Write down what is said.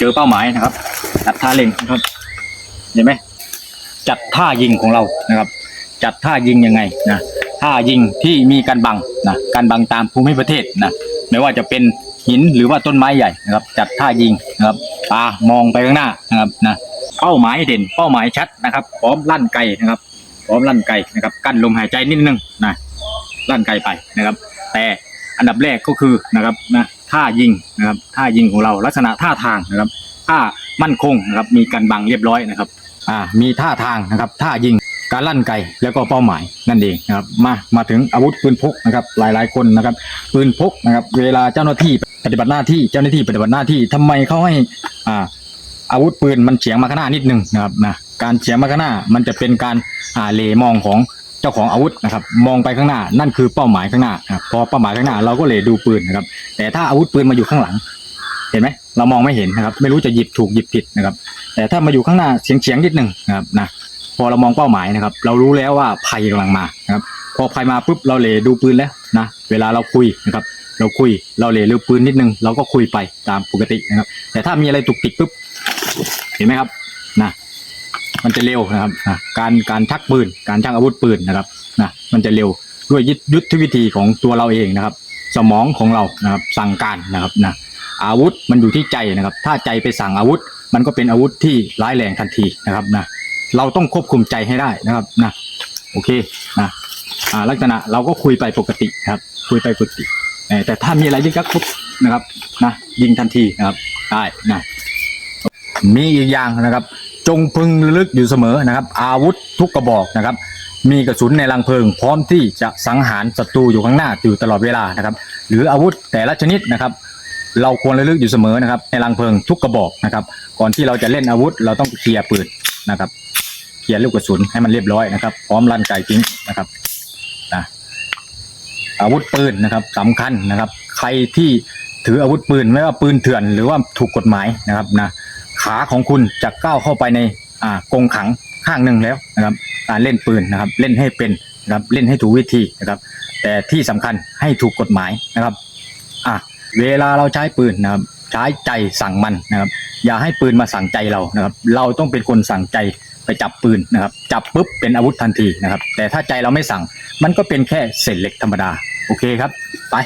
เจอเป้าหมายนะครับจัดท่าเล็งนะครับเห็นไหมจัดท่ายิงของเรานะครับ จัดท่ายิงยังไงนะท่ายิงที่มีการบังนะการบังตามภูมิประเทศนะไม่ว่าจะเป็นหินหรือว่าต้นไม้ใหญ่นะครับ จัดท่ายิงนะครับตามองไปข้างหน้านะครับนะเป้าหมายเด่นเป้าหมายชัดนะครับพร้อมลั่นไกนะครับ พร้อมลั่นไกนะครับ กั้นลมหายใจนิดนึงนะลั่นไกไปนะครับ แต่อันดับแรกก็คือนะครับนะ ท่ายิงนะครับท่ายิงของเราลักษณะท่าทางนะครับท่ามั่นคงนะครับมีการบังเรียบร้อยนะครับอ่ามีท่าทางนะครับท่ายิงการลั่นไกแล้วก็เป้าหมายนั่นเองนะครับมามาถึงอาวุธปืนพกนะครับหลายๆคนนะครับปืนพกนะครับเวลาเจ้าหน้าที่ปฏิบัติหน้าที่เจ้าหน้าที่ปฏิบัติหน้าที่ทำไมเขาให้อ่าอาวุธปืนมันเฉียงมาข้างหน้านิดนึงนะครับนะการเฉียงมาข้างหน้ามันจะเป็นการอ่าเลมองของ เจ้าของอาวุธนะครับ มองไปข้างหน้า นั่นคือเป้าหมายข้างหน้านะครับพอเป้าหมายข้างหน้าเราก็เหลดูปืนนะครับ แต่ถ้าอาวุธปืนมาอยู่ข้างหลัง เห็นไหมเรามองไม่เห็นนะครับ ไม่รู้จะหยิบถูกหยิบผิดนะครับ แต่ถ้ามาอยู่ข้างหน้าเฉียงเฉียงๆนิดหนึ่งนะครับนะพอเรามองเป้าหมายนะครับ เรารู้แล้วว่าภัยกำลังมานะครับ พอภัยมาปุ๊บเราเหลดูปืนแล้วนะเวลาเราคุยนะครับ เราคุยเราเหลดูปืนนิดนึง เราก็คุยไปตามปกตินะครับ แต่ถ้ามีอะไรตุกติกปุ๊บเห็นไหมครับนะ มันจะเร็วนะครับนะการการชักปืน การชักอาวุธปืนนะครับนะมันจะเร็วด้วยยุทธยุทธวิธีของตัวเราเองนะครับ สมองของเรานะครับสั่งการนะครับนะอาวุธมันอยู่ที่ใจนะครับ ถ้าใจไปสั่งอาวุธ มันก็เป็นอาวุธที่ร้ายแรงทันทีนะครับนะเราต้องควบคุมใจให้ได้นะครับนะโอเคนะอ่าลักษณะเราก็คุยไปปกตินะครับ คุยไปปกติแต่ถ้ามีอะไรยิ่งกักปุ๊บนะครับนะยิงทันทีนะครับได้นะมีอีกอย่างนะครับ จงพึงระลึกอยู่เสมอนะครับ อาวุธทุกกระบอกนะครับ มีกระสุนในรังเพลิง พร้อมที่จะสังหารศัตรูอยู่ข้างหน้าอยู่ตลอดเวลานะครับ หรืออาวุธแต่ละชนิดนะครับ เราควรระลึกอยู่เสมอนะครับ ในรังเพลิงทุกกระบอกนะครับ ก่อนที่เราจะเล่นอาวุธ เราต้องเคลียร์ปืนนะครับ เคลียร์ลูกกระสุนให้มันเรียบร้อยนะครับ พร้อมลั่นไกทิ้งนะครับนะอาวุธปืนนะครับสำคัญนะครับ ใครที่ถืออาวุธปืนไม่ว่าปืนเถื่อน หรือว่าถูกกฎหมายนะครับนะ ขาของคุณจะก้าวเข้าไปในอ่ากรงขังข้างหนึ่งแล้วนะครับการเล่นปืนนะครับเล่นให้เป็นนะครับเล่นให้ถูกวิธีนะครับ แต่ที่สำคัญให้ถูกกฎหมายนะครับอะเวลาเราใช้ปืนนะครับใช้ใจสั่งมันนะครับ อย่าให้ปืนมาสั่งใจเรานะครับ เราต้องเป็นคนสั่งใจไปจับปืนนะครับ จับปุ๊บเป็นอาวุธทันทีนะครับ แต่ถ้าใจเราไม่สั่ง มันก็เป็นแค่เศษเหล็กธรรมดา โอเคครับ ไป